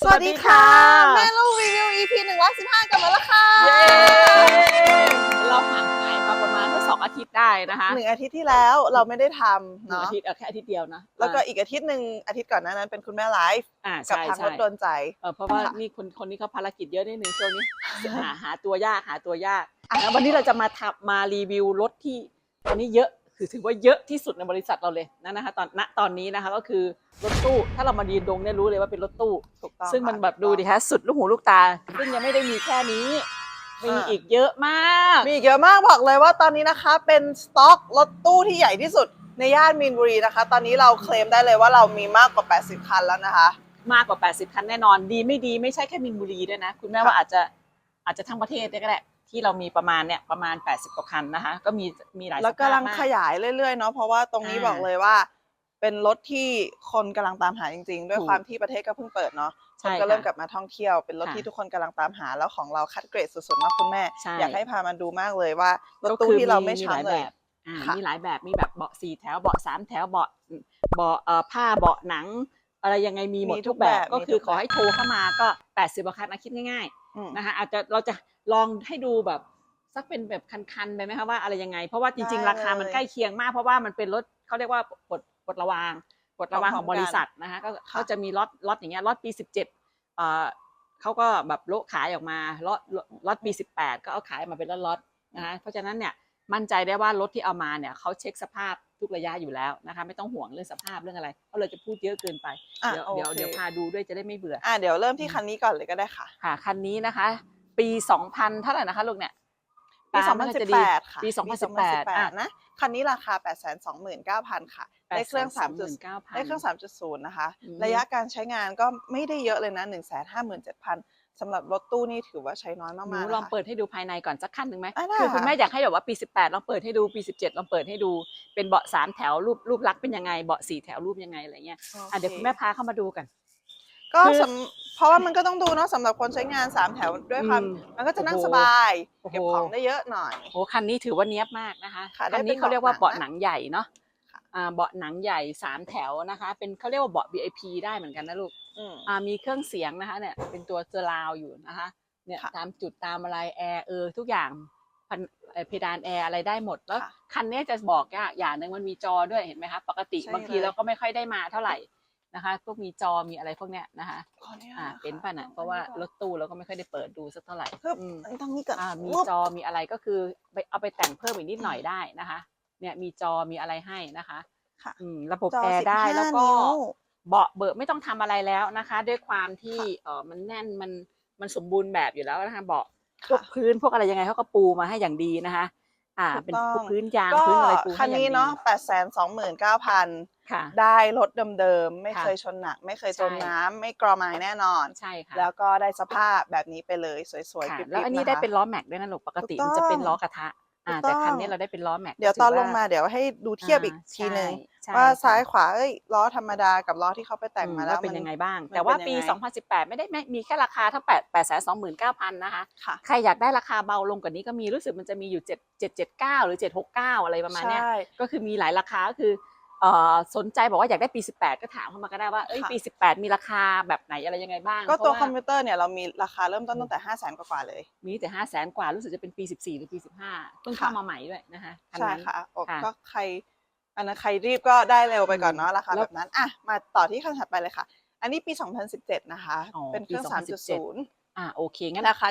สวัสดีค่ะ แม่ลูกรีวิว EP หนึ่งร้อยสิบห้ากลับมาแล้วค่ะเย้เราห่างหายมาประมาณสักสองอาทิตย์ได้นะคะหนึ่งอาทิตย์ที่แล้วเราไม่ได้ทำหนึ่งเนาะอาทิตย์เอาแค่อาทิตย์เดียวนะแล้วก็อีกอาทิตย์หนึ่งอาทิตย์ก่อนหน้านั้นเป็นคุณแม่ไลฟ์อ่ากับใช่ทางใช่รถโดนใจ เออเพราะว่าค่ะนี่คนคนนี้เขาภารกิจเยอะนิดนึงช่วงนี้หาหาตัวยากหาตัวยากแล้ววันนี้เราจะมาทับมารีวิวรถที่ตอนนี้เยอะ คือถือว่าเยอะที่สุดในบริษัทเราเลยนะนะคะตอนณตอนนี้นะคะก็คือรถตู้ถ้าเรามาดีนดงเนี่ยรู้เลยว่าเป็นรถตู้ ถูกต้องซึ่งมันค่ะแบบดูดิฮะสุดลูกหูลูกตา ซึ่งยังไม่ได้มีแค่นี้มีอ่าอีกเยอะมาก มีอีกเยอะมากบอกเลยว่าตอนนี้นะคะ เป็นสต็อกรถตู้ที่ใหญ่ที่สุดในย่านมีนบุรีนะคะ ตอนนี้เราเคลมได้เลยว่าเรามีมากกว่า 80 คันแล้วนะคะ มากกว่า 80 คันแน่นอน ดีไม่ดีไม่ใช่แค่มินบุรีด้วยนะ คุณแม่ค่ะว่าอาจจะอาจจะทั้งประเทศเนี่ยก็ได้ ที่เรามีประมาณเนี่ยประมาณ 80กว่าคันนะคะ ก็มีมีหลายแล้วสภาพกำลังมากขยายเรื่อยๆเนาะเพราะว่าตรงนี้อ่าบอกเลยว่า เป็นรถที่คนกำลังตามหาจริง ๆ ด้วยถูกความที่ประเทศก็เพิ่งเปิดเนาะคใช่นก็เริ่มค่ะกลับมาท่องเที่ยวเป็นรถค่ะที่ทุกคนกำลังตามหาแล้วของเราคัดเกรดสุดๆเนาะคุณแม่ใช่อยากให้พามาดูมากเลยว่ารถก็ตู้คือที่เราไม่หลายช้ำเลแบยบอ่าค่ะมีหลายแบบมีแบบเบาะสี่แถวเบาะสามแถวเบาะเบาะเอ่อผ้าเบาะหนัง อะไรยังไงมีหมดมีทุทุกกแบบแบบ ก็มีคือทุกขอแบบให้โทรเข้ามาก็ 80กว่าคันนะคิดง่ายอืมๆนะคะอาจจะเราจะ ลองให้ดูแบบสักเป็นแบบคันๆไปไหมคะว่าอะไรยังไง เพราะว่าจริง ๆ ราคามันใกล้เคียงมาก เพราะว่ามันเป็นรถเขาเรียกว่าปลดปลดระวางปลดระวางของบริษัทนะคะก็เขาจะมีล็อตล็อตอย่างเงี้ยล็อตปี 17เอ่อเขาก็แบบโละขายออกมาล็อตล็อตปี 18 ก็เอาขายมาเป็นล็อตๆนะคะเพราะฉะนั้นเนี่ยมั่นใจได้ว่ารถที่เอามาเนี่ยเขาเช็คสภาพทุกระยะอยู่แล้วนะคะไม่ต้องห่วงเรื่องสภาพเรื่องอะไรเพราะเราจะพูดเยอะเกินไปอะเดี๋ยวโอเดี๋ยวเคเดี๋ยวพาดูด้วยจะได้ไม่เบื่ออะเดี๋ยวเริ่มที่คันนี้ก่อนเลยก็ได้ค่ะค่ะคันนี้นะคะ ปี2000เท่าไหร่นะคะลูกเนี่ยปีตามไม่ค่อยจะดี2018ค่ะปี2018อะ2018นะคันนี้ราคา829,000ค่ะ ได้เครื่อง3จุด89,000ได้เครื่อง3.0นะคะอืมระยะการใช้งานก็ไม่ได้เยอะเลยนะ157,000สำหรับรถตู้นี่ถือว่าใช้น้อยหมานูกๆลองนะคะเปิดให้ดูภายในก่อนสักขั้นหนึ่งไหมอะได้คือคุณค่ะแม่อยากให้แบบว่าปี 18 ลองเปิดให้ดูปี 17 ลองเปิดให้ดู เป็นเบาะสามแถวรูปรูปลักษณ์เป็นยังไง เบาะสี่แถวรูปยังไงอะไรเงี้ยอะเดี๋ยวคุณแม่พาเข้ามาดูกัน ก็คือสำเพราะว่ามันก็ต้องดูเนาะสำหรับคนใช้งาน3แถวด้วยความอืมมันก็จะนั่งโอ้โหสบาย โอ้โห เก็บของได้เยอะหน่อยโอ้คันนี้ถือว่าเนี้ยบมากนะคะค่ะคันนี้ได้เป็นเขาเรียกว่าเบาะเบาะหหนันังงใหญ่เนาะค่ะ อ่าเบาะหนังใหญ่สามแถวนะคะ เป็นเขาเรียกว่าเบาะ VIP ได้เหมือนกันนะลูกอืม อ่ามีเครื่องเสียงนะคะเนี่ยเป็นตัวเซอร์ราวอยู่นะคะเนี่ยค่ะตามจุดตามอะไรแอร์เออทุกอย่างพันเอ่อเพดานแอร์อะไรได้หมดแล้วค่ะคันนี้จะบอกว่าอย่างหนึ่งมันมีจอด้วยเห็นไหมคะปกติใช่บางทีเลย เราก็ไม่ค่อยได้มาเท่าไหร่ นะคะพวกมีจอมีอะไรพวกเนี้ยนะคะขออนุญาตอ่านะคะเป็นป่ะน่ะเพราะว่ารถตู้เราก็ไม่ค่อยได้เปิดดูสักเท่าไหร่เพิ่มอืมตรงนี้ก่อนอ่ามีปุ๊บ จอมีอะไรก็คือไปเอาไปแต่งเพิ่มอีกนิดหน่อยได้นะคะ เนี่ยมีจอมีอะไรให้นะคะค่ะ อืมระบบจอแอร์ได้15แล้วก็ นิ้ว เบาะเบิกไม่ต้องทำอะไรแล้วนะคะ ด้วยความที่เออมันแน่นมันมันสมบูรณ์แบบอยู่แล้วนะคะเบาะพวกค่ะพื้นพวกอะไรยังไงเขาก็ปูมาให้อย่างดีนะคะ อ่า ถูกเป็นต้องพวกพื้นยางก็พื้นอะไรปูคัให้นอย่างนี้ดีเนาะ8 2 9 0 0 0ค่ะ ได้รถเดิมๆ ไม่ค่ะเคยชนหนัก ไม่เคยจมใช่ น้ำไม่กรอไม้แน่นอน ใช่ค่ะแล้วก็ได้สภาพแบบนี้ไปเลยสวยๆค่ะกริบๆแล้วอันนี้ะคะได้เป็นล้อแม็กด้วยนะลูกปกติถูกมันจะเป็นต้องล้อกระทะ อ่าถูกแต่คันต้องนี้เราได้เป็นล้อแม็กเดี๋ยวตอนถืลงมาเดี๋ยวให้ดูเทียบอีกาทีหนึ่งใช่ว่าใช่ซ้ายค่ะขวาเอ้ยล้อธรรมดากับล้อที่เขาไปแต่งอืมาแล้วว่าเป็นมันยังไงบ้างมันแต่ว่าเป็นปียังไง2018 ไม่ได้ไม่มีแค่ราคาเท่า8 8 2 9 0 0 0 นะคะค่ะใครอยากได้ราคาเบาลงกว่านี้ก็มีรู้สึกมันจะมีอยู่ 7 779 หรือ 769 อะไรประมาณเนี้ยใช่ก็คือมีหลายราคาก็คือเอ่อ สนใจบอกว่าอยากได้ปี 18 ก็ถามเข้ามาก็ได้ว่าเอ้ยค่ะปี 18 มีราคาแบบไหนอะไรยังไงบ้างก็ตัวเพคอราะมว่าพิวเตอร์เนี่ยเรามีราคาเริ่มต้นตั้งแต่5 0 0 0 0 0กว่าๆเลย มีแต่ 5 0 0 0 0 0กว่ารู้สึกจะเป็นปี 14 หรือปี 15เพิ่งค่ะเข้ามาใหม่ด้วยนะคะอันใช่นั้นค่ะโอ้ค่ะก็ใครอันนั้นใครรีบก็ได้เร็วไปก่อนเนาะราคาแล้วแบบนั้นอะมาต่อที่คันถัดไปเลยค่ะ อันนี้ปี 2017 นะคะอ๋อเป็นเครื่องปี2017 3.0 อ่าโอเคงั้นราคา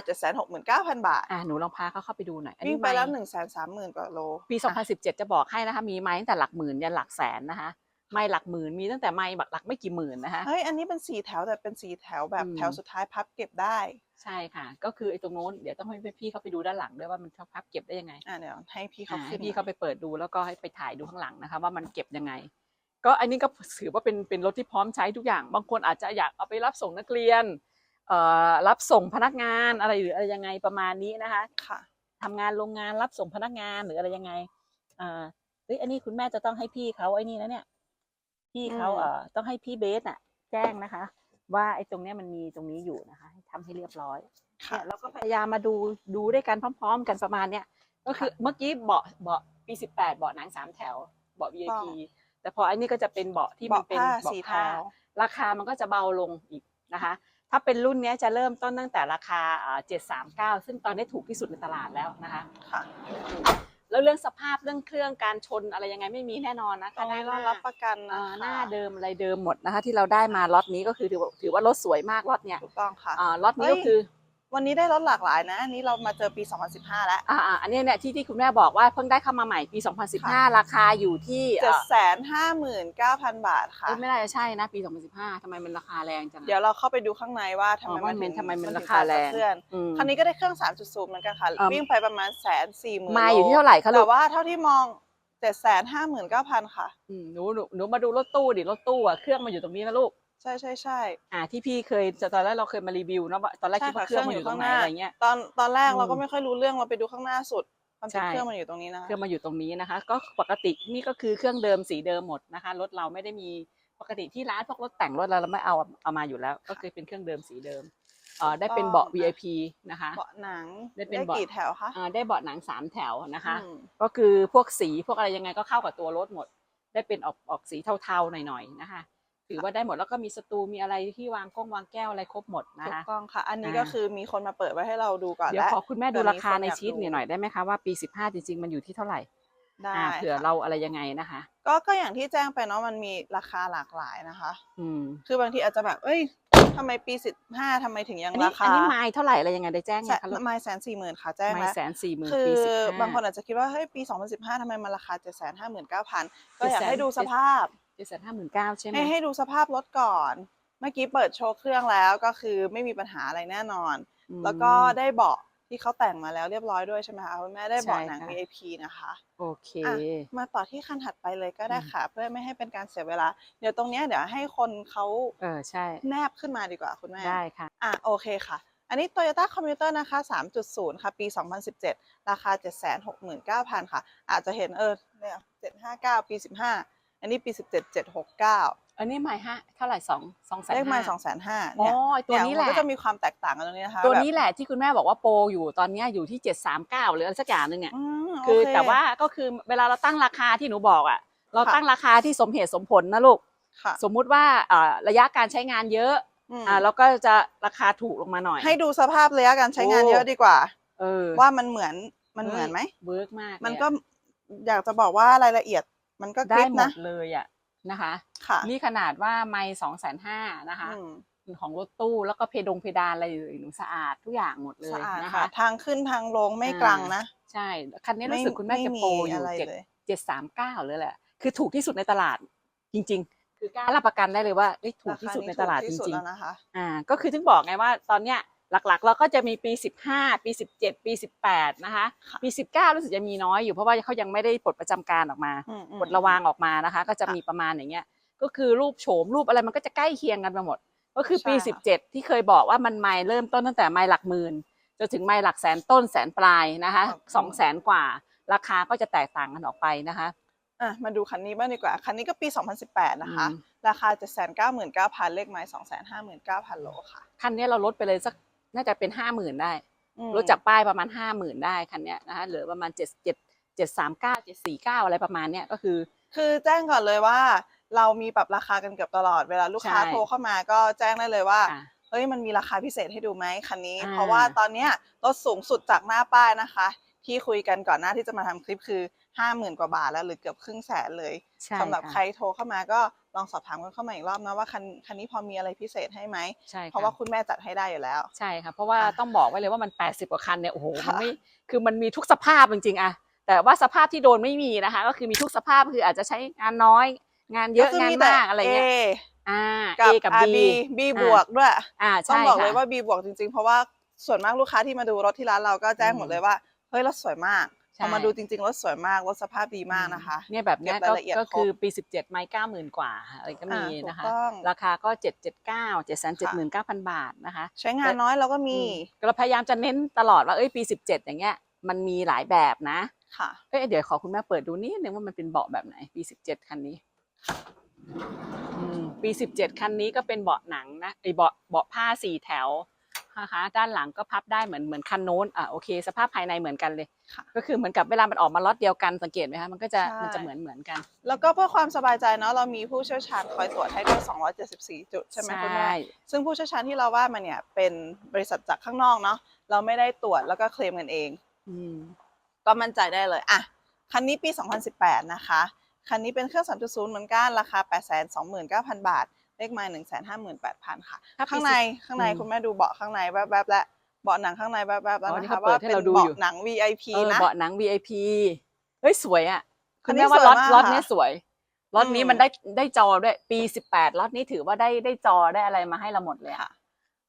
769,000บาทอ่าหนูลองพาเขาเข้าไปดูหน่อยอันวิ่นี้งไปแล้วมค์1 3 0 0 0 0กว่าโล ปีอะ2017 จะบอกให้นะคะ มีไม้ตั้งแต่หลักหมื่นยันหลักแสนนะคะไม้หลักหมื่นมีตั้งแต่ไม้หลักไม่กี่หมื่นนะคะเฮ้ยอันนี้เป็นสีแถวแต่เป็นสีแถวแบบอืมแถวสุดท้ายพับเก็บได้ ใช่ค่ะ ก็คือไอ้ตรงโน้นเดี๋ยวต้องให้พี่เขาไปดูด้านหลังด้วยว่ามันพับเก็บได้ยังไงอะเดี๋ยวให้พี่เขาอ่าขึ้ให้นพี่มาเขาไปเปิดดูแล้วก็ให้ไปถ่ายดูข้างหลังนะคะ ว่ามันเก็บยังไง ก็อันนี้ก็ถือว่าเป็นเป็นรถที่พร้อมใช้ทุกอย่าง บางคนอาจจะอยากเอาไปรับส่งนักเรียนเอ่อ รับส่งพนักงานอะไรหรืออะไรยังไงประมาณนี้นะคะค่ะทำงานโรงงานรับส่งพนักงานหรืออะไรยังไงอ่าเฮ้ยอันนี้คุณแม่จะต้องให้พี่เขาไอ้นี่นะเนี่ย พี่เขาอืมเอ่อต้องให้พี่เบสน่ะ แจ้งนะคะ ว่าไอ้ตรงเนี้ยมันมีตรงนี้อยู่นะคะให้ทำให้เรียบร้อยค่ะเนี่ยเราก็พยายามมาดูดูด้วยกันพร้อม ๆ กันประมาณเนี้ยก็คือเมื่อกี้เบาะเบาะปีสิบแปดเบาะหนังสามแถวเบาะ VIP แต่พออันนี้ก็จะเป็นเบาะที่มันเบาะเป็นผ้าเบาะสีแถผ้าวราคามันก็จะเบาลงอีกนะคะท ถ้าเป็นรุ่นเนี้ยจะเริ่มต้นตั้งแต่ราคาเจ็ดสามเก้าซึ่งตอนนี้ถูกที่สุดในตลาดแล้วนะคะค่ะแล้วเรื่องสภาพเรื่องเครื่องการชนอะไรยังไงไม่มีแน่นอนนะตรงนี้หเราน้ารับประกันเอ่นะอคะหน้าเดิมอะไรเดิมหมดนะคะ ที่เราได้มาล็อตนี้ก็คือถือว่าถือว่า รถสวยมากล็อตเนี้ยถูกต้องค่ะอ่าล็อตนี้เอ้ยก็คือ วันนี้ได้รถหลากหลายนะอันนี้เรามาเจอปี 2015 แล้ว อ่าอ่าอันเนี้ยเนี่ยที่ที่คุณแม่บอกว่าเพิ่งได้เข้ามาใหม่ปี 2015 ราคาอยู่ที่เจ็เอ่ดอแสนห้าหมื่นเก้าพันบาทค่ะ เอ้ยไม่น่าจะใช่นะปี 2015ทำไมมันราคาแรงจังอะ เดี๋ยวเราเข้าไปดูข้างในว่าทำไมอ๋อว่ามันถึงทำไมมันถึงราคาแรงสะเทือนอืม คันนี้ก็ได้เครื่อง 3.0เหมือนกันค่ะ เอิ่ม วิ่งไปประมาณแสนสี่หมื่นมาอยู่ที่เท่าไหร่คะลูแต่กว่าเท่าที่มองเจ็ดแสนห้าหมื่นเก้าพันค่ะ อืมหนูหนูหนูมาดูรถตู้ดิรถตู้อะเครื่องมันอยู่ตรงนี้นะลูกใช่ใช่ใช่อ่าที่พี่เคยตอนแรกเราเคยมารีวิวเนอะว่าตอนแรกใช่คิดว่าค่ะเครื่องมันอยู่ตรงไหนเครื่องอยู่ข้างหน้าอะไรเงี้ยตอนตอนแรกอืมเราก็ไม่ค่อยรู้เรื่องเราไปดูข้างหน้าสุดความจริงใช่เครื่องมันอยู่ตรงนี้นะเครื่องมาอยู่ตรงนี้นะคะ ก็ปกตินี่ก็คือเครื่องเดิมสีเดิมหมดนะคะรถเราไม่ได้มีปกติที่ร้านพวกรถแต่งรถเราเราไม่เอาเอามาอยู่แล้ว ก็คือเป็นเครื่องเดิมสีเดิมเอ่อได้เป็นเบาะ VIP นะคะเบาะหนังได้เป็นเบาะกี่แถวคะอ่าได้เบาะหนังสามแถวนะคะอืมก็คือพวกสีพวกอะไรยังไงก็เข้ากับตัวรถหมด ได้เป็นออกออกสีเทาๆหน่อยๆนะคะ ถือว่าได้หมดแล้วก็มีสตูมีอะไรที่วางกล้องวางแก้วอะไรครบหมดนะถูกคะ ต้องค่ะ อันนี้อ่าก็คือมีคนมาเปิดไว้ให้เราดูก่อนเดี๋ยวแล้ว ขอคุณแม่ดูเผื่อราคามีคนในอยากชีตดูหน่อยได้ไหมคะว่าปี 15 จริงๆ มันอยู่ที่เท่าไหร่ได้อ่าเผื่อค่ะเราอะไรยังไงนะคะ ก็ก็อย่างที่แจ้งไปเนาะมันมีราคาหลากหลายนะคะ อืมคือบางทีอาจจะแบบ เอ้ยทำไมปีสิบห้าทำไมถึงยังอันนี้ราคาอันนี้ไม้เท่าไหร่อะไรยังไงได้แจ้งแสไงนคะลูกไมล์แสนสี่หมื่นค่ะแจ้งไม้แล้ว แสนสี่หมื่นคือปีสิบห้า บางคนอาจจะคิดว่าเฮ้ยปี 2015ทำไมมันราคา 7 5 9 0 0 0 ก็อยากให้ดูสภาพ เจ็ดแสนห้าหมื่นเก้าใช่ไหมให้ให้ดูสภาพรถก่อน เมื่อกี้เปิดโชว์เครื่องแล้วก็คือไม่มีปัญหาอะไรแน่นอนอืมแล้วก็ได้เบาะที่เขาแต่งมาแล้วเรียบร้อยด้วยใช่ไหมคะคุณแม่ได้เบาะใช่หนังค่ะ VIP นะคะ โอเคอะมาต่อที่คันถัดไปเลยก็ได้อืมค่ะ เพื่อไม่ให้เป็นการเสียเวลา เดี๋ยวตรงเนี้ยเดี๋ยวให้คนเขาเออใช่แนบขึ้นมาดีกว่าคุณแม่ได้ค่ะอะโอเคค่ะอันนี้ Toyota Commuter นะคะ 3.0 ค่ะ ปี 2017 ราคา 769,000 ค่ะ อาจจะเห็นเออเนี่ย759 ปี 15 อันนี้ปี17 769อันนี้ไม้ห้าเท่าไหร่สองสองแสนเลขไมล์ห้า2,500อ๋อเนี่ยไอ้ตัวนี้แหมัละก็จะมีความแตกต่างกันตรงนี้นะคะตัวแบบนี้แหละที่คุณแม่บอกว่าโปรอยู่ตอนเนี้ยอยู่ที่เจ็ดสามเก้าหรืออะไรสักอย่างหนึ่งเนี่ยอืมคือโเแต่ว่าก็คือเวลาเราตั้งราคาที่หนูบอกอะ เราค่ะตั้งราคาที่สมเหตุสมผลนะลูกค่ะสมมุติว่าเอ่อระยะการใช้งานเยอะอืมอ่าแล้วก็จะราคาถูกลงมาหน่อย ให้ดูสภาพระยะการใช้งานโอ้เยอะดีกว่าเออว่ามันเหมือนมันเหมือนไหมเวิร์กมาก มันเลยอะก็อยากจะบอกว่ารายละเอียด มันก็คได้ลิปหมนะดเลยอะนะคะค่ะนี่ขนาดว่าไม่สองแสนห้านะคะอืมของรถตู้แล้วก็เพดงเพดานอะไรอยู่หนูสะอาดทุกอย่างหมดเลยสะอาดนะค่ะคะ ทางขึ้นทางลงไม่อ่ากลางนะ ใช่ คันนี้รู้สึกคุณแม่ไม่จะมีโปรอยู่อะไรเจ็ดเลยเจ็ดสามเก้าเลยแหละ คือถูกที่สุดในตลาดจริง ๆ คือกล้ารับประกันได้เลยว่าเอ้ยถูกที่สุดในตลาดรคจนี้ถูกที่สุดริงแล้วนะคะๆอ่า ก็คือถึงบอกไงว่าตอนเนี้ย หลักๆ เราก็จะมีปี 15 ปี 17 ปี 18 นะคะค่ะปี 19 รู้สึกจะมีน้อยอยู่เพราะว่าเขายังไม่ได้ปลดประจำการออกมาอืมอืมปลดระวางออกมานะคะ ก็จะค่ะมีประมาณอย่างเงี้ยก็คือรูปโฉมรูปอะไรมันก็จะใกล้เคียงกันไปหมด ก็คือปีใช่ค่ะ17 ที่เคยบอกว่ามันไมล์เริ่มต้นตั้งแต่ไมล์หลักหมื่นจนถึงไมล์หลักแสนต้นแสนปลายนะคะสองแสนกว่า ราคาก็จะแตกต่างกันออกไปนะคะอะมาดูคันนี้บ้างดีกว่า คันนี้ก็ปี 2018 นะคะอืมราคา 799,000 เลขไม้ 259,000 โลค่ะ คันนี้เราลดไปเลยสัก น่าจะเป็นห้าหมื่นได้อืมลดจากป้ายประมาณห้าหมื่นได้คันเนี้ยนะคะเหลือประมาณเจ็ดเจ็ดเจ็ดสามเก้าเจ็ดสี่เก้าอะไรประมาณเนี้ยก็คือ คือแจ้งก่อนเลยว่า เรามีปรับราคากันเกือบตลอดเวลาลูกค้าใช่โทรเข้ามาก็แจ้งได้เลยว่าอะเฮ้ยมันมีราคาพิเศษให้ดูไหมคันนี้อ่าเพราะว่าตอนเนี้ยลดสูงสุดจากหน้าป้ายนะคะ ที่คุยกันก่อนหน้าที่จะมาทำคลิปคือ50,000กว่าบาทแล้วหรือเกือบครึ่งแสนเลยใช่สำหรับะใครโทรเข้ามาก็ ลองสอบถามกันเข้ามาอีกรอบนะว่าคันคันนี้พอมีอะไรพิเศษให้ไหมใช่เพราะว่าคุณแม่จัดให้ได้อยู่แล้ว ใช่ค่ะเพราะว่าอะต้องบอกไว้เลยว่ามันแปดสิบกว่าคันเนี่ยโอ้โหค่ะมันไม่คือมันมีทุกสภาพจริงๆอะแต่ว่าสภาพที่โดนไม่มีนะคะ ก็คือมีทุกสภาพคืออาจจะใช้งานน้อย งานเยอะก็คืงานแต่มากอะไรเงี้ย A อ่ากับ A กับ B RB B บวกด้วยอ่าต้อใช่งบอกเลยค่ะว่า B บวกจริงๆ เพราะว่าส่วนมากลูกค้าที่มาดูรถที่ร้านเราก็แจ้งหมดอืมเลยว่าเฮ้ยรถสวยมากใช่ พอมาดูจริงๆรถสวยมากรถสภาพดีมากนะคะ เนี่ยแบบเนี้ยเก็บก็รายละเอียดก็ครบคือปีสิบเจ็ดไม้เก้าหมื่นกว่าอะไรก็มีอ่าถูกนะคะต้องราคาก็เจ็ดเจ็ดเก้าเจ็ดแสนเจ็ดหมื่นเก้าพันบาทนะคะ ใช้งานน้อยเราก็มีอืเราพยายามจะเน้นตลอดว่าเอ้ยปีสิบเจ็ดอย่างเงี้ยมันมีหลายแบบนะค่ะเอ้ยเดี๋ยวขอคุณแม่เปิดดูนิดนึงว่ามันเป็นเบาะแบบไหนปีสิบเจ็ดคันนี้อืมปีสิบเจ็ดคันนี้ก็เป็นเบาะหนังนะไอเบาะเบาะผ้าสี่แถว นะคะด้านหลังก็พับได้เหมือนเหมือนคันโน้นอะโอเค สภาพภายในเหมือนกันเลยค่ะก็คือเหมือนกับเวลามันออกมาล็อตเดียวกันสังเกตไหมคะมันก็จะใช่มันจะเหมือนเหมือนกัน แล้วก็เพื่อความสบายใจเนาะเรามีผู้เชี่ยวชาญคอยตรวจให้ด้วย 274 จุดใช่ไหมคุณแม่ซึ่งผู้เชี่ยวชาญที่เราว่ามาเนี่ยเป็นบริษัทจากข้างนอกเนาะเราไม่ได้ตรวจแล้วก็เคลมกันเองอืมก็มั่นใจได้เลยอะคันนี้ปี 2018 นะคะคันนี้เป็นเครื่อง 3.0 เหมือนกันราคา 829,000 บาท เลขไมล์158,000ค่ะถ้าปีข้างในสิบข้างในอืมคุณแม่ดูเบาะข้างในแวบๆและเบาะหนังข้างในแวบๆแล้วอ๋อนี่นะเขาคะเปิว่าดให้เป็นเราดูเบาะอยู่หนัง VIP เออนะเบาะหนัง VIP เฮ้ยสวยอะคัคุนณนี้แม่ว่าสวยล็อตมากล็อตค่ะนี้สวยล็อตนี้อืมมันได้ได้จอด้วยปี18ล็อตนี้ถือว่าได้ได้จอได้อะไรมาให้เราหมดเลยอะค่ะ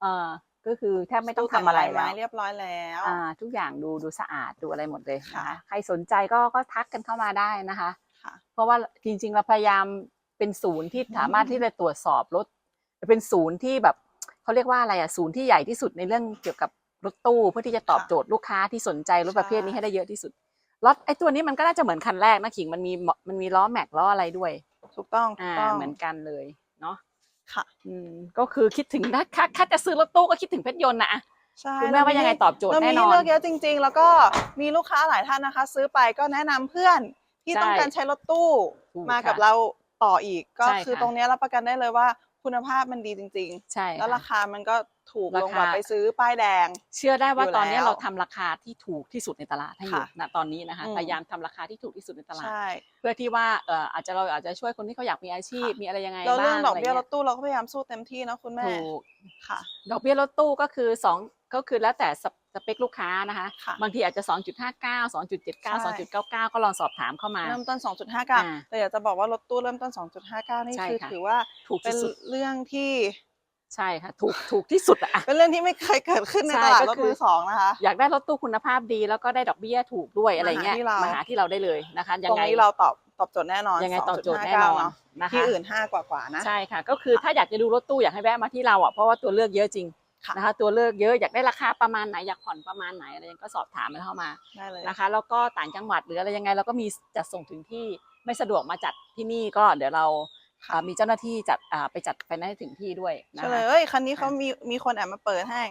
เออก็คือแทบไม่ต้องทำอะไรตู้แต่งแล้ไม้วเรียบร้อยแล้วอ่าทุกอย่างดูดูสะอาดดูอะไรหมดเลยนะค่ะคะใครสนใจก็ก็ทักกันเข้ามาได้นะคะค่ะเพราะว่าจริงๆเราพยายาม เป็นศูนย์ที่สามารถที่จะตรวจสอบรถ เป็นศูนย์ที่แบบเขาเรียกว่าอะไรอะศูนย์ที่ใหญ่ที่สุดในเรื่องเกี่ยวกับรถตู้เพื่อที่จะตอบค่ะโจทย์ลูกค้าที่สนใจรถประเภทนี้ใช่ให้ได้เยอะที่สุดรถไอ้ตัวนี้มันก็น่าจะเหมือนคันแรกนะขิงมันมีมันมีล้อแม็กล้ออะไรด้วยถูกต้องถูอ่ากต้องเหมือนกันเลยเนาะค่ะ อืมก็คือคิดถึงนะถ้าถ้าจะซื้อรถตู้ก็คิดถึงเพชรยนต์นะใช่คุณแม่ว่ายังไงตอบโจทย์เราแน่มีนอนเลือกเยอะจริง ๆ แล้วก็มีลูกค้าหลายท่านนะคะ ซื้อไปก็แนะนำเพื่อนที่ใช่ต้องการใช้รถตู้ถูกมากับค่ะเรา ต่ออีก ก็ใช่คือค่ะ ตรงเนี้ยรับประกันได้เลยว่าคุณภาพมันดีจริงใช่ๆ แล้วค่ะ ราคามันก็ ถูกราลงคากว่าไปซื้อป้ายแดง เชื่อได้ว่าอยู่ตอนนี้แล้วเราทำราคาที่ถูกที่สุดในตลาดให้อยู่ค่ะณตอนนี้นะคะอืมพยายามทำราคาที่ถูกที่สุดในตลาดใช่เพื่อที่ว่าเอ่ออาจจะเราอาจจะช่วยคนที่เขาอยากมีอาชีพค่ะมีอะไรยังไงแล้วบ้างเรื่องดอกเบี้ยะรไรถตู้เราก็พยายามสู้เต็มที่นะคุณแม่ถูกค่ะ ดอกเบี้ยรถตู้ก็คือสองก็คือแล้วแต่สเปสเปคลูกค้านะคะค่ะบางทีอาจจะ 2.59 2.79ใช่2.99 ก็ลองสอบถามเข้ามา เริ่มต้นอ่า2.59 แต่อยากจะบอกว่ารถตู้เริ่มต้น 2.59 นี่ใช่คือค่ะถือว่าถูกเป็ที่นสุดเรื่องที่ ใช่ค่ะถูกถูกที่สุดอะ เป็นเรื่องที่ไม่เคยเกิดขึ้นในใช่ตลาดก็รถคือ มือสองนะคะ อยากได้รถตู้คุณภาพดีแล้วก็ได้ดอกเบี้ยถูกด้วยอะไรเงี้ยมาหาที่เรา มาหาที่เราได้เลยนะคะ ยัตรงงไง นี้เราตอบตอบโจทย์แน่นอนยังไงตอบโจทย์แน่2.59นอนเนาะนะคะ ที่อื่น5กว่ากว่าๆนะ ใช่ค่ะ ก็คือถ้าอยากจะดูรถตู้อยากให้แวะมาที่เราอะเพราะว่าตัวเลือกเยอะจริงค่ะ นะคะ ตัวเลือกเยอะอยากได้ราคาประมาณไหนอยากผ่อนประมาณไหนอะไรยังก็สอบถามมาเข้ามาได้เลยนะคะ แล้วก็ต่างจังหวัดหรืออะไรยังไงเราก็มีจัดส่งถึงที่ไม่สะดวกมาจัดที่นี่ก็เดี๋ยวเรา ค่ะอ่ามีเจ้าหน้าที่จัดอ่าไปจัดไปให้ถึงที่ด้วยนะใช่เลคะ ยเอ้ยคันนี้เขามีมีคนแอบมาเปิดให้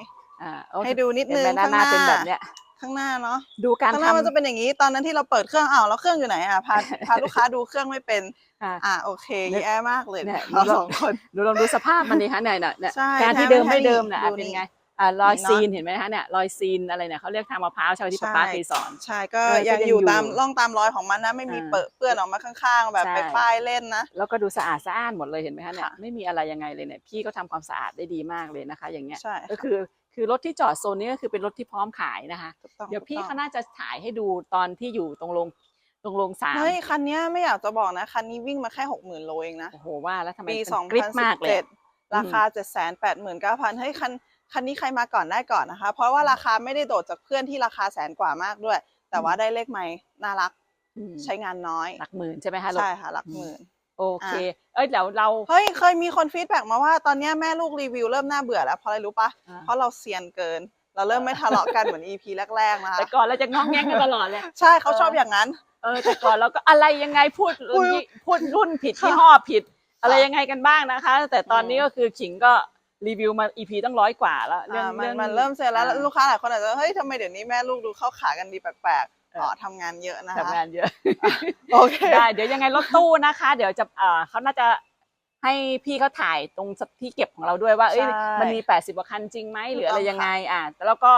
อ่าโอ้ให้ดูนิดนึงเห็ไหมหข้างหน้าน้าเป็นแบบเนี้ย ข้างหน้าเนาะดูการข้างหน้ามันทำจะเป็นอย่างนี้ตอนนั้นที่เราเปิดเครื่องอ้าวแล้วเครื่องอยู่ไหนอะพาพาลูกค้าดูเครื่องไม่เป็น อ่า อ่าโอเคเนี่ยแย่มากเลยเนี่ยเราเรา สองคน ดูลองดูสภาพมันดิคะเนี่ยเนี่ยเนี่ยใช่การที่แทบเดิมแทบไม่เดิมนี่เนี่ยดูเป็นนี่ไง อ่ารอยเห็นเนอะซีนเห็นไหมคะเนี่ยรอยซีนอะไรเนี่ยเขาเรียกทางมะพร้าวชาวที่ป๊าป๊าใช่เคยสอน ใช่ก็เออก็ยังยังอยู่อยู่ตามร่องตามรอยของมันนะ ไม่มีอ่าเปิดเปื้อนออกมาข้างๆ แบบใช่ไปป้ายเล่นนะ แล้วก็ดูสะอาดสะอ้านหมดเลยเห็นไหมคะเนี่ยค่ะไม่มีอะไรยังไงเลยเนี่ยพี่ก็ทำความสะอาดได้ดีมากเลยนะคะ อย่างเงี้ยใช่ก็ค่ะคือคือรถที่จอดโซนนี้ก็คือเป็นรถที่พร้อมขายนะคะถูกต้องเดี๋ยวพี่ถูกต้เขาองน่าจะถ่ายให้ดูตอนที่อยู่ตรงโรงตรงโรงสามเฮ้ยคันเนี้ยไม่อยากจะบอกนะคันนี้วิ่งมาแค่หกหมื่นโลเองนะโอ้โหว่าแล้วทำไมปีมันสองกริบพันมาสิกบเลยเจ็ดอะราคาเจ็ดแสนแปดหมื่นเก้าพันเฮ้ยคัน คันนี้ใครมาก่อนได้ก่อนนะคะ เพราะว่าราคาไม่ได้โดดจากเพื่อนที่ราคาแสนกว่ามากด้วย แต่ว่าได้เลขไม้น่ารักอืมใช้งานน้อย หลักหมื่นใช่ไหมคะรถใช่ค่ะหลักหมื่นโอเค เอ้ยเดี๋ยวเราเฮ้ยเคยมีคนฟีดแบ็กมาว่าตอนเนี้ยแม่ลูกรีวิวเริ่มน่าเบื่อแล้วเพราะอะไรรู้ปะอ่าเพราะเราเซียนเกิน เราเริ่มไม่ทะเลาะกันเหมือน EP แรกๆนะคะแต่ก่อนเราจะง้องแง้งกันตลอดเลยใช่เขาเออชอบอย่างนั้น เออแต่ก่อนเราก็อะไรยังไงพูดอุ๊ยพูดรุ่นผิดค่ะยี่ห้อผิด อะไรค่ะยังไงกันบ้างนะคะ แต่ตอนนี้อืมก็คือขิงก็ รีวิวมา EP ตั้งร้อยกว่าแล้วเรื่องอ่ามันเรื่องมันเริ่มเซียนแล้วอ่าลูกค้าหลายคนอาจจะเฮ้ยทำไมเดี๋ยวนี้แม่ลูกดูเข้าขากันดีแปลกเอๆออ๋อ๋อทำงานเยอะนะคะทำงานเยอะโอเคได้เดี๋ยวยังไงรถตู้นะคะ เดี๋ยวจะเอ่อเขาน่าจะให้พี่เขาถ่ายตรงที่เก็บของเราด้วยว่าเอ้ยใช่มันมี 80กว่าคันจริงไหมหรืออะไรถูกต้องยังไงอะแล้วก็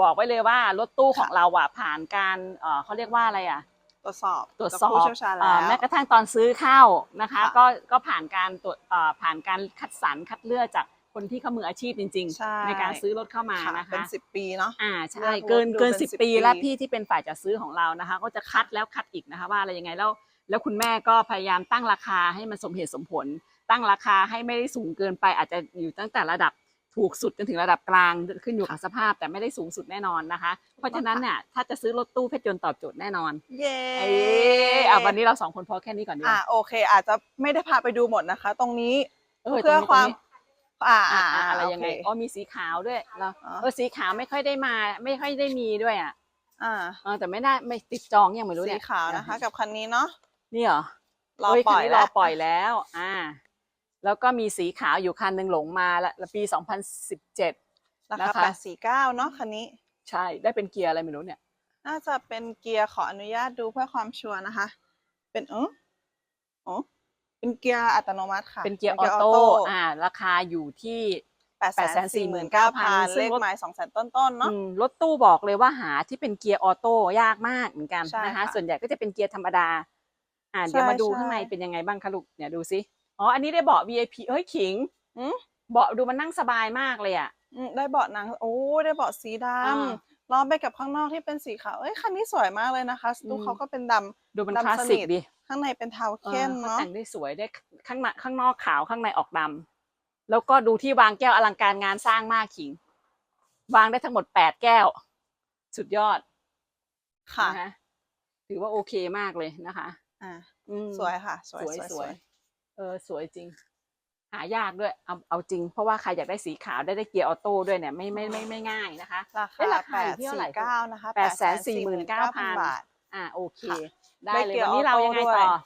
บอกไว้เลยว่ารถตู้ของค่ะเราอะผ่านการเอ่อเขาเรียกว่าอะไรอะตรวจสอบตรวจจากสอบผู้เชี่ยวชาญแล้อ่าวแม้กระทั่งตอนซื้อเข้านะคะค่ะก็ก็ผ่านการตรวจเอ่อผ่านการคัดสรรคัดเลือกจาก คนที่เขามืออาชีพจริง ใช่ ๆ ในการซื้อรถเข้ามาค่ะนะคะเป็นสิบปีเนาะ อ่าใช่เลือกเกินรถดูเกินเป็นสิบ10ปี ปี แล้วพี่ที่เป็นฝ่ายจัดซื้อของเรานะคะ ก็จะคัดแล้วคัดอีกนะคะ ว่าอะไรยังไงแล้วแล้วคุณแม่ก็พยายามตั้งราคาให้มันสมเหตุสมผล ตั้งราคาให้ไม่ได้สูงเกินไป อาจจะอยู่ตั้งแต่ระดับถูกสุดจนถึงระดับกลางขึ้นอยู่กับสภาพ แต่ไม่ได้สูงสุดแน่นอนนะคะ เพราะฉะนั้นเนี่ยถ้าจะซื้อรถตู้เพชรยนต์ตอบโจทย์แน่นอนเย้เอ้ยอะวันนี้เราสองคนพอแค่นี้ก่อนดีกอ่าว่าโอเค อาจจะไม่ได้พาไปดูหมดนะคะ ตรงนี้เออเพื่อตรงนี้ความตรงนี้ อ่าอ่าอ่าอ่าอะไรยังไงโเคอ๋อมีสีขาวด้วยแล้วอ๋อเออสีขาวไม่ค่อยได้มา ไม่ค่อยได้มีด้วยอะอ่าเออแต่ไม่ได้ไม่ติดจองยังไม่รู้สีเนี่ยขาวนะคะ กับคันนี้เนาะนี่เหรอรอเฮ้ยปล่คัอนยนี้รแล้อวปล่อยแล้ว อ่า แล้วก็มีสีขาวอยู่คันหนึ่งหลงมาละละปี 2017 รานะคาคะ แปดสี่เก้าเนาะคันนี้ ใช่ได้เป็นเกียร์อะไรไม่รู้เนี่ย น่าจะเป็นเกียร์ขออนุญาตดูเพื่อความชัวร์นะคะ เป็นเอออ๋อ เป็นเกียร์อัตโนมัติค่ะเป็นเกียร์ออโต้อ่าราคาอยู่ที่แปดแสนสี่หมื่นเก้าพันซึ่เลงขรถไม้สองแสนต้นๆเนาะอืมรถตู้บอกเลยว่าหาที่เป็นเกียร์ออโต้ยากมากเหมือนกันใช่นะคะค่ะส่วนใหญ่ก็จะเป็นเกียร์ธรรมดา อ่าเดี๋ยวใช่มาดูใช่ข้างในเป็นยังไงบ้างคะลูกเนี่ยดูสิอ๋ออันนี้ได้เบาะ VIP เฮ้ยขิงอืมเบาะดูมันนั่งสบายมากเลยอะอืมได้เบาะหนังโอ้ได้เบาะสีดอ่าำล้อไปกับข้างนอกที่เป็นสีขาวเอ้ยคันนี้สวยมากเลยนะคะอืมดูเขาก็เป็นดำดูมันดำคลาสสสินิกทดี ข้างในเป็นเทาเออเข้มเขาเนาะแต่งได้สวยได้ข้างในข้างนอกขาวข้างในออกดำแล้วก็ดูที่วางแก้วอลังการงานสร้างมากขิง วางได้ทั้งหมดแปดแก้ว สุดยอด ค่ะนะคะถือว่าโอเคมากเลยนะคะ อ่าอืมสวยค่ะ สวยสวยสวยสสววยยเออ สวยจริง หายากด้วย เอาเอาจริง เพราะว่าใครอยากได้สีขาวได้ได้เกียร์ออโต้ด้วยเนี่ยไม่ไม่ไม่ไม่ง่ายนะคะ ราเอ้คายราแปคาอยู่ดที่เท่าไหร่สี่เก้านะคะ849,000บาท อ่าโอเคค่ะได้ได้เลยเกียร์วันนี้เราออโต้ยังไงด้วยต่อ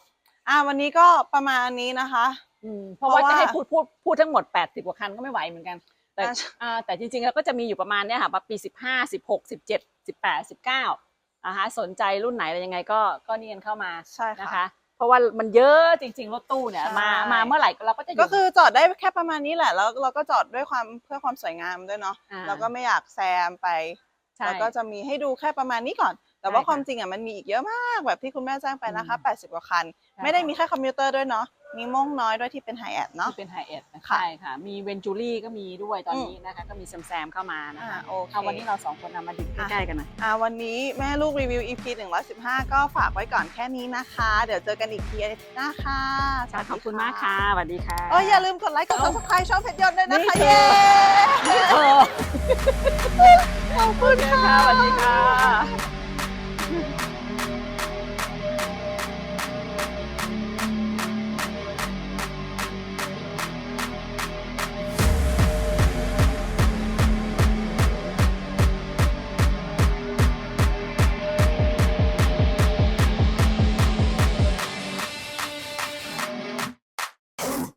อ่าวันนี้ก็ประมาณนี้นะคะอืมเพราะว่าเพราะจะว่าให้พูดพูดพูดทั้งหมด 80 กว่าคันก็ไม่ไหวเหมือนกัน แต่อ่าอ่าแต่จริงๆแล้วก็จะมีอยู่ประมาณเนี้ยค่ะปี 15 16 17 18 19นะคะสนใจรุ่นไหนอะไรยังไงก็ก็นี่กันเข้ามาใช่นะค่ะคะเพราะว่ามันเยอะจริง ๆ รถตู้เนี่ยใช่มามาเมื่อไหร่เราก็จะอยู่ก็คือจอดได้แค่ประมาณนี้แหละ แล้วเราก็จอดด้วยความเพื่อความสวยงามด้วยเนาะอ่าเราก็ไม่อยากแซมไปใช่แล้วก็จะมีให้ดูแค่ประมาณนี้ก่อน แต่ว่าใช่ค่ะความจริงอะมันมีอีกเยอะมากแบบที่คุณแม่แจ้งไปนะคะอืม80 กว่าคันใช่ไม่ได้ค่ะมีแค่คอมพิวเตอร์ด้วยเนาะมีโม่งน้อยด้วยที่เป็นไฮแอดเนาะที่เป็นไฮเอ็ดนะค่ะใช่ค่ะ มีเวนจูรี่ก็มีด้วยตอนนี้นะคะ ก็มีแซมแซมๆเข้ามานะอ่าคะโอเคเอาวันนี้เราสองคนนำมาดูใกล้ๆกันหน่อยอ่าวันนี้แม่ลูกรีวิว EP 115 ก็ฝากไว้ก่อนแค่นี้นะคะ เดี๋ยวเจอกันอีกทีอาทิตย์หน้าค่ะสวัสดีขอบคุณมากค่ะสวัสดีค่ะโอ้ยอย่าลืมกดไลค์กด subscribe ช่องเพชรยนต์ด้วยนะคะนี่เย้เออขอบคุณโอเคค่ะค่ะสวัสดีค่ะ